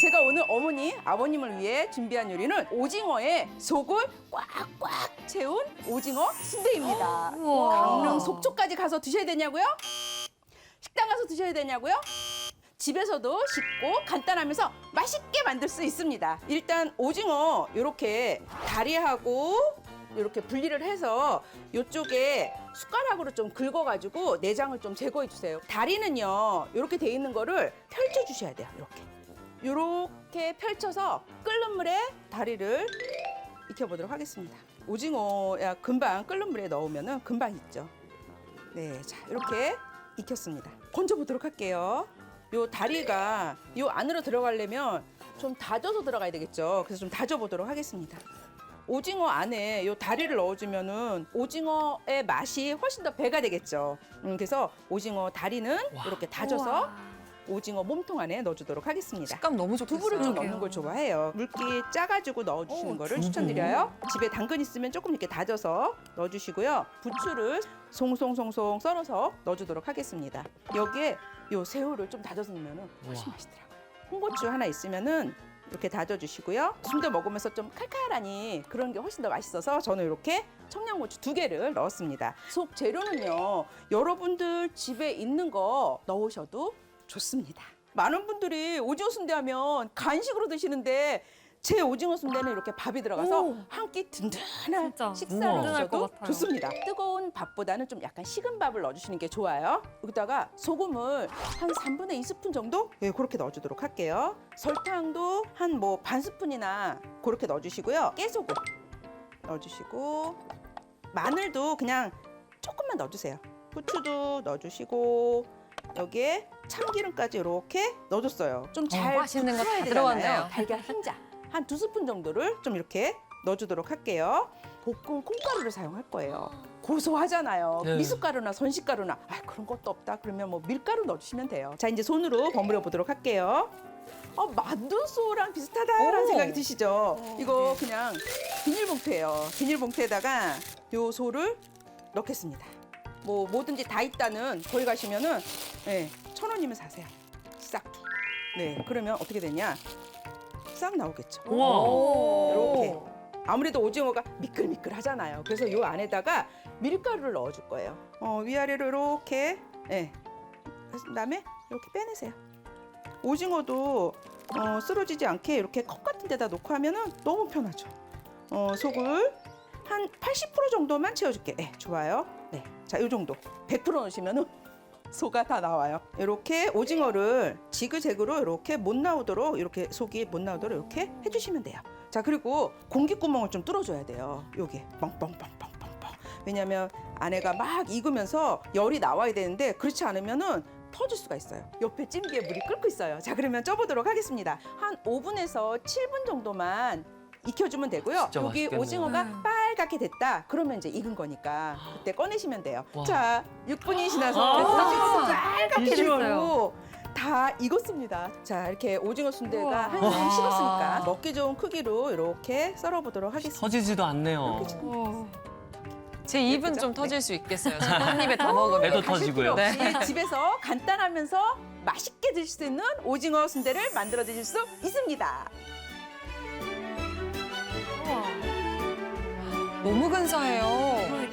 제가 오늘 어머니, 아버님을 위해 준비한 요리는 오징어에 속을 꽉꽉 채운 오징어 순대입니다. 강릉 속초까지 가서 드셔야 되냐고요? 식당 가서 드셔야 되냐고요? 집에서도 쉽고 간단하면서 맛있게 만들 수 있습니다. 일단 오징어 이렇게 다리하고 이렇게 분리를 해서 이쪽에 숟가락으로 좀 긁어가지고 내장을 좀 제거해 주세요. 다리는요 이렇게 돼 있는 거를 펼쳐 주셔야 돼요. 이렇게 이렇게 펼쳐서 끓는 물에 다리를 익혀보도록 하겠습니다. 오징어야 금방 끓는 물에 넣으면은 금방 익죠. 네, 자 이렇게 익혔습니다. 건져보도록 할게요. 요 다리가 요 안으로 들어가려면 좀 다져서 들어가야 되겠죠. 그래서 좀 다져보도록 하겠습니다. 오징어 안에 요 다리를 넣어주면은 오징어의 맛이 훨씬 더 배가 되겠죠. 음, 그래서 오징어 다리는 이렇게 다져서 우와. 오징어 몸통 안에 넣어주도록 하겠습니다. 식감 너무 좋겠어요. 두부를 좀 넣는 걸 좋아해요. 물기 짜가지고 넣어주시는 거를 추천드려요. 집에 당근 있으면 조금 이렇게 다져서 넣어주시고요. 부추를 송송송송 썰어서 넣어주도록 하겠습니다. 여기에 요 새우를 좀 다져서 넣으면 훨씬 맛있더라고요. 홍고추 하나 있으면은 이렇게 다져주시고요. 순대 먹으면서 좀 칼칼하니 그런 게 훨씬 더 맛있어서 저는 이렇게 청양고추 두 개를 넣었습니다. 속 재료는요, 여러분들 집에 있는 거 넣으셔도 좋습니다. 많은 분들이 오징어 순대 하면 간식으로 드시는데 제 오징어 순대는 이렇게 밥이 들어가서 오. 한끼 든든한 진짜 식사를 든든할 것 드셔도 같아요. 좋습니다. 뜨거운 밥보다는 좀 약간 식은 밥을 넣어주시는 게 좋아요. 여기다가 소금을 한 3분의 2스푼 정도 예, 그렇게 넣어주도록 할게요. 설탕도 한 뭐 반 스푼이나 그렇게 넣어주시고요. 깨소금 넣어주시고 마늘도 그냥 조금만 넣어주세요. 후추도 넣어주시고 여기에 참기름까지 이렇게 넣어줬어요. 좀잘 맛있는 거다 들어갔네요. 달걀 흰자 한 두 스푼 정도를 좀 이렇게 넣어주도록 할게요. 볶은 콩가루를 사용할 거예요. 고소하잖아요. 네. 미숫가루나 선식가루나 아 그런 것도 없다 그러면 뭐 밀가루 넣어주시면 돼요. 자 이제 손으로 버무려 보도록 할게요. 어 만두소랑 비슷하다라는 오. 생각이 드시죠? 어, 이거 네. 그냥 비닐봉투예요. 비닐봉투에다가 요 소를 넣겠습니다. 뭐 뭐든지 다 있다는 거기 가시면은 네, 천 원이면 사세요. 싹두. 네 그러면 어떻게 되냐? 싹 나오겠죠. 이렇게. 아무래도 오징어가 미끌미끌하잖아요. 그래서 요 안에다가 밀가루를 넣어줄 거예요. 어, 위아래로 이렇게, 예. 그 다음에 이렇게 빼내세요. 오징어도 어, 쓰러지지 않게 이렇게 컵 같은 데다 놓고 하면은 너무 편하죠. 어, 속을 한 80% 정도만 채워줄게. 네, 좋아요. 네, 자, 요 정도. 100% 넣으시면은 소가 다 나와요. 이렇게 오징어를 지그재그로 이렇게 못 나오도록 이렇게 속이 못 나오도록 이렇게 해주시면 돼요. 자 그리고 공기 구멍을 좀 뚫어줘야 돼요. 요게 뻥뻥뻥뻥뻥뻥. 왜냐하면 안에가 막 익으면서 열이 나와야 되는데 그렇지 않으면은 터질 수가 있어요. 옆에 찜기에 물이 끓고 있어요. 자 그러면 쪄보도록 하겠습니다. 한 5분에서 7분 정도만 익혀주면 되고요. 진짜 여기 맛있겠네요. 오징어가 음. 빨갛게 됐다. 그러면 이제 익은 거니까 그때 꺼내시면 돼요. 와. 자 6분이 지나서 아. 오징어가 빨갛게 비주얼. 됐어요. 다 익었습니다. 자 이렇게 오징어 순대가. 한숨 식었으니까 먹기 좋은 크기로 이렇게 썰어 보도록 하겠습니다. 터지지도 않네요. 제 입은 예쁘죠? 좀 터질 수 있겠어요. 제가 한 입에 다 먹으면. 배도 터지고요. 없이 집에서 간단하면서 맛있게 드실 수 있는 오징어 순대를 만들어 드실 수 있습니다. 너무 근사해요.